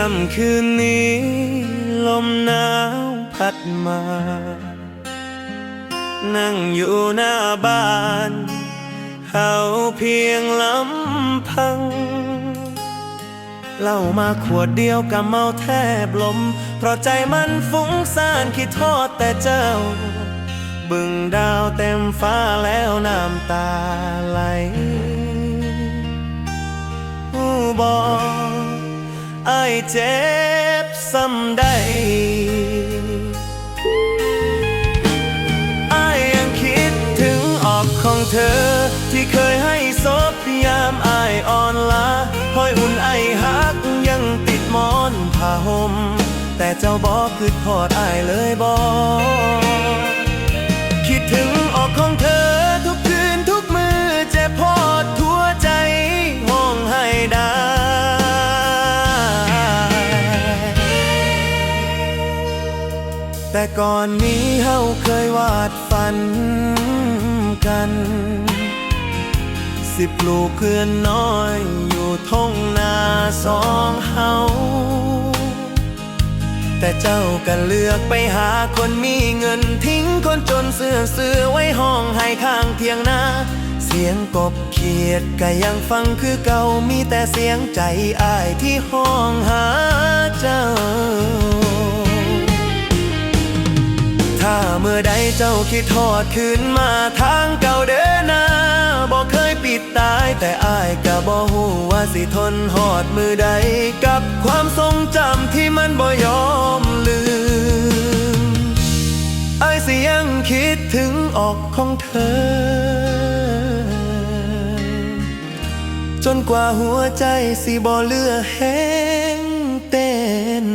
ค่ำคืนนี้ ลมหนาวพัดมา นั่งอยู่หน้าบ้านเฮาเพียงลำพังเหล้ามาขวดเดียวกับเมาแทบลม เพราะใจมันฟุ้งซ่านคิดโทษแต่เจ้า บึงดาวเต็มฟ้าแล้วน้ำตาไหลผู้บอก อายเจ็บซ้ำใดอายยังคิดถึงออกของเธอ ที่เคยให้ซบยามอายอ่อนล้าคอยอุ่นไอฮักยังติดมอนผ้าห่มแต่เจ้าบอกคือทอดอายเลยบอก แต่ก่อนนี้เฮาเคยวาดฝันกัน สิบลูกเพื่อนน้อยอยู่ทงนาสองเฮาแต่เจ้าก็เลือกไปหาคนมีเงินทิ้งคนจนเสื้อเสื้อไว้ห้องให้ข้างเทียงนาเสียงกบเขียดก็ยังฟังคือเก่ามีแต่เสียงใจอายที่ห้องหาเจ้า ถ้าเมื่อใดเจ้าคิดทอดคืนมาทางเก่าเดินหน้าบอกเคยปิดตายแต่อายก็บอกหูว่าสิทนหอดมือใด กับความทรงจำที่มันบ่ยอมลืมอายสิยังคิดถึงออกของเธอจนกว่าหัวใจสิบ่เลือแห้งเต้น